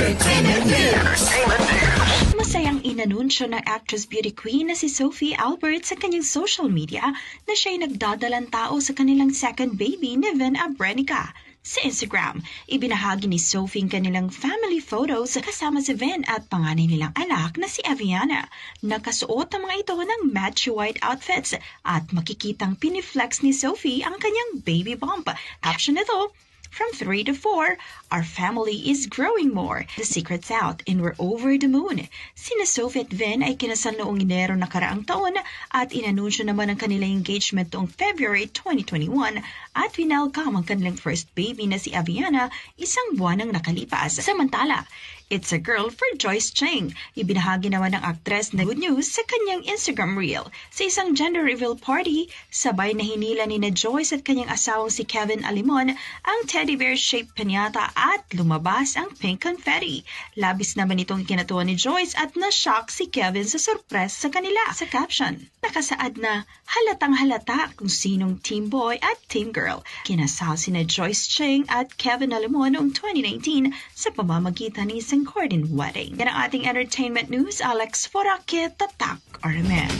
Entertainment News. Masayang inanunsyo ng actress beauty queen na si Sophie Albert sa kanyang social media na siya'y nagdadalang tao sa kanilang second baby ni Vin Abrenica. Sa Instagram, ibinahagi ni Sophie ang kanilang family photos kasama si Vin at panganay nilang anak na si Aviana. Nakasuot ang mga ito ng matchy white outfits at makikitang piniflex ni Sophie ang kanyang baby bump. Caption nito, From 3 to 4, our family is growing more. The secret's out and we're over the moon. Sina Sophie at Vin ay kinasal noong Enero na karaang taon at inanunsyo naman ang kanilang engagement noong February 2021 at winelcome ang kanilang first baby na si Aviana isang buwan ang nakalipas. Samantala, It's a girl for Joyce Cheng. Ibinahagi naman ng actress na good news sa kanyang Instagram reel. Sa isang gender reveal party, sabay na hinila ni na Joyce at kanyang asawang si Kevin Alimon ang teddy bear-shaped piñata at lumabas ang pink confetti. Labis naman itong kinatuwa ni Joyce at na-shock si Kevin sa surprise sa kanila. Sa caption, nakasaad na halatang halata kung sinong team boy at team girl. Kinasal si na Joyce Cheng at Kevin Alimon noong 2019 sa pamamagitan ng isang coordinated wedding. Yan ang ating entertainment news. Alex Forakit, Tatak, Armen.